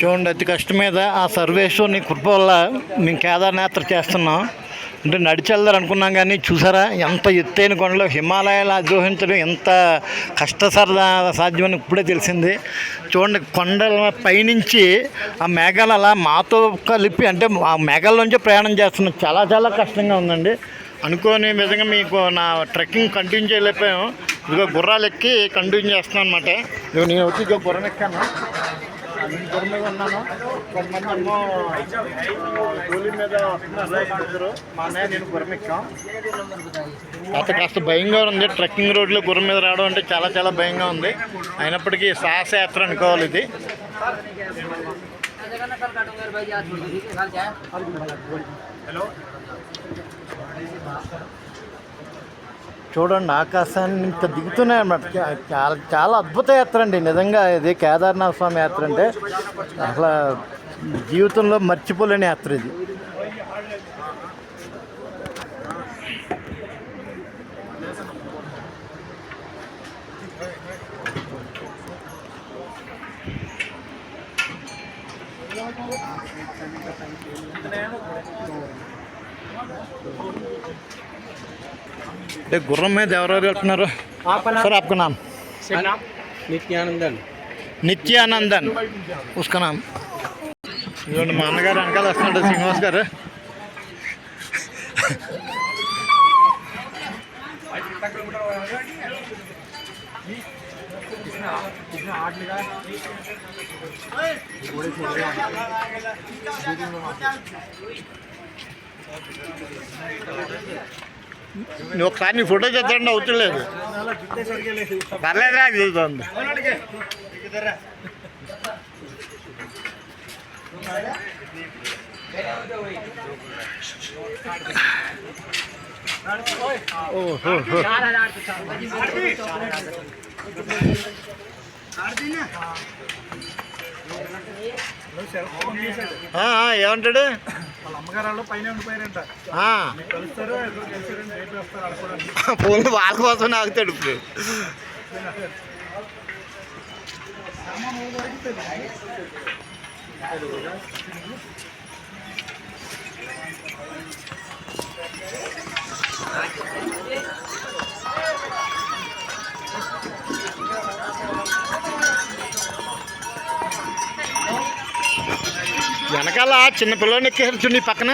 చూడండి అతి కష్టం మీద ఆ సర్వేశ్వరుని కృప వల్ల మేము కేదార్యాత్ర చేస్తున్నాం. అంటే నడిచి అనుకున్నాం కానీ చూసారా ఎంత ఎత్తైన కొండలో హిమాలయాలు అధిరోహించడం ఎంత కష్టసరదా సాధ్యమని ఇప్పుడే తెలిసింది. చూడండి కొండల పైనుంచి ఆ మేఘాలు అలా మాతో కలిపి అంటే ఆ మేఘాల్లోంచి ప్రయాణం చేస్తున్నాం చాలా చాలా కష్టంగా ఉందండి. అనుకోని విధంగా మీకు నా ట్రెక్కింగ్ కంటిన్యూ చేయలేకపోయాం. ఇదిగో గుర్రాలు ఎక్కి కంటిన్యూ చేస్తున్నాను అనమాట ఇదిగో నేను వచ్చి ఇదిగో గుర్రం ఎక్కాను. గుర్రం మీద ఉన్నాను. కొంతమంది ఏమో కూలీ మీద వస్తున్నారు మా అన్నయ్య నేను గుర్రం ఎక్కాం. కాస్త కాస్త భయంగా ఉంది. ట్రెక్కింగ్ రోడ్లో గుర్రం మీద రావడం అంటే చాలా చాలా భయంగా ఉంది. అయినప్పటికీ సాహసయాత్ర అనుకోవాలి ఇది. చూడండి ఆకాశాన్ని ఇంకా దిగుతున్నాయి అన్నమాట. చాలా చాలా అద్భుత యాత్ర అండి. నిజంగా ఇది కేదార్నాథ స్వామి యాత్ర అంటే అసలు జీవితంలో మర్చిపోలేని యాత్ర ఇది. गुरु में देवरा सर आपका नाम? नित्यानंदन। नित्यानंदन। उसका नाम? मानगार श्रीनिवास गार నువ్వు ఒకసారి నీ ఫోటో చేద్దాండి అవుతలేదు పర్లేదురా చూస్తుంది ఓహో ఆ, ఆ, ఏమంటాడు? వాళ్ళ అమ్మగారు పైన ఉండిపోయారంట. కలుస్తారు? ఫోన్ వాళ్ళ కోసం ఆగుతాడు ఇప్పుడు. వెనకాల చిన్న పిల్లని ఎక్కేసారు పక్కన.